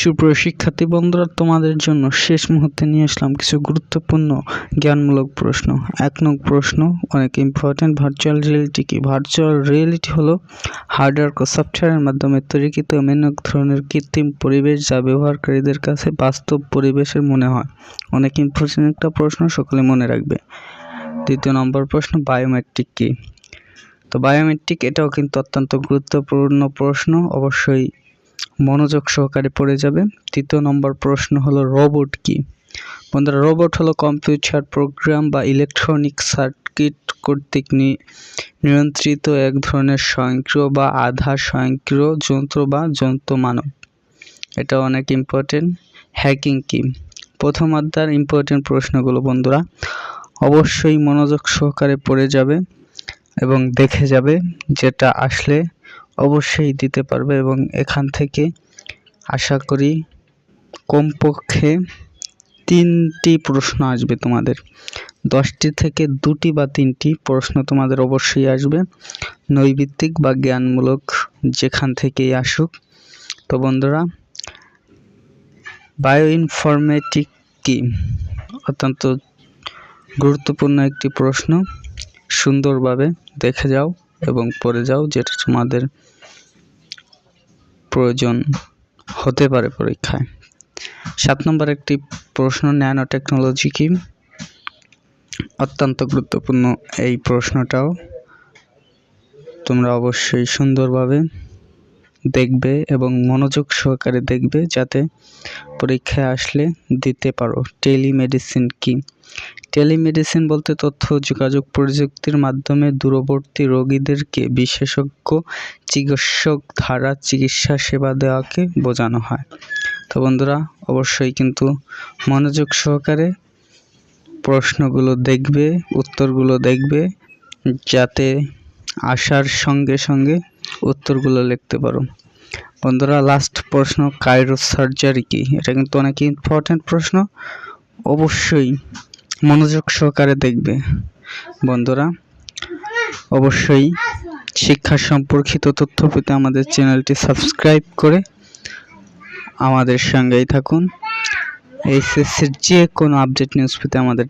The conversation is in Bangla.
সুপ্রিয় শিক্ষার্থী বন্ধুরা, তোমাদের জন্য শেষ মুহূর্তে নিয়ে আসলাম কিছু গুরুত্বপূর্ণ, জ্ঞানমূলক প্রশ্ন। এক নং প্রশ্ন, অনেক ইম্পর্ট্যান্ট ভার্চুয়াল রিয়েলিটি কি? ভার্চুয়াল রিয়েলিটি হলো হার্ডওয়্যার ও সফটওয়্যারের মাধ্যমে তৈরিকৃত এমন এক ধরনের কৃত্রিম পরিবেশ যা ব্যবহারকারীদের কাছে বাস্তব পরিবেশের মনে হয়। অনেক ইম্পর্টেন্ট একটা প্রশ্ন, সকলে মনে রাখবে। দ্বিতীয় নম্বর প্রশ্ন বায়োমেট্রিক কি? তো বায়োমেট্রিক এটাও কিন্তু অত্যন্ত গুরুত্বপূর্ণ প্রশ্ন, অবশ্যই মনোযোগ সহকারে পড়ে যাবে। তৃতীয় নম্বর প্রশ্ন হলো, রোবট কি? বন্ধুরা, রোবট হলো কম্পিউটার প্রোগ্রাম বা ইলেকট্রনিক সার্কিট কর্তৃক নিয়ন্ত্রিত এক ধরনের স্বয়ংক্রিয় বা আধা স্বয়ংক্রিয় যন্ত্র বা যন্ত্র মানব। এটা অনেক ইম্পর্টেন্ট হ্যাকিং কি? প্রথম অধ্যায়ের ইম্পর্টেন্ট প্রশ্নগুলো বন্ধুরা, অবশ্যই মনোযোগ সহকারে পড়ে যাবে এবং দেখে যাবে যেটা আসলে অবশ্যই দিতে পারবে এবং এখান থেকে আশা করি কমপক্ষে তিনটি প্রশ্ন আসবে তোমাদের। দশটি থেকে দুটি বা তিনটি প্রশ্ন তোমাদের অবশ্যই আসবে। নৈবিত্তিক বা জ্ঞানমূলক যেখান থেকেই আসুক। তো বন্ধুরা বায়ো ইনফরমেটিক কি? অত্যন্ত গুরুত্বপূর্ণ একটি প্রশ্ন। সুন্দরভাবে দেখে যাও। এবং পড়ে যাও, যেটা তোমাদের প্রয়োজন হতে পারে পরীক্ষায়। সাত নম্বর একটি প্রশ্ন ন্যানো টেকনোলজি কি? অত্যন্ত গুরুত্বপূর্ণ এই প্রশ্নটাও। তোমরা অবশ্যই সুন্দরভাবে দেখবে এবং মনোযোগ সহকারে দেখবে, যাতে পরীক্ষায় আসলে দিতে পারো। টেলিমেডিসিন কি? টেলিমেডিসিন বলতে তথ্য, যোগাযোগ প্রযুক্তির মাধ্যমে দূরবর্তী রোগীদেরকে বিশেষজ্ঞ, চিকিৎসক ধারা চিকিৎসা সেবা দেওয়াকে বোঝানো হয়। তো বন্ধুরা, অবশ্যই কিন্তু মনোযোগ সহকারে প্রশ্নগুলো দেখবে, উত্তরগুলো দেখবে, যাতে আসার সঙ্গে সঙ্গে উত্তরগুলো লিখতে পারো। বন্ধুরা লাস্ট প্রশ্ন কাইরো সার্জারি কি? এটা কিন্তু অনেক ইম্পর্ট্যান্ট প্রশ্ন। অবশ্যই মনোযোগ সহকারে দেখবে। বন্ধুরা, অবশ্যই শিক্ষা সম্পর্কিত তথ্য পেতে আমাদের চ্যানেলটি সাবস্ক্রাইব করে আমাদের সঙ্গেই থাকুন। এইচএসসির যে কোনো আপডেট নিউজ পেতে আমাদের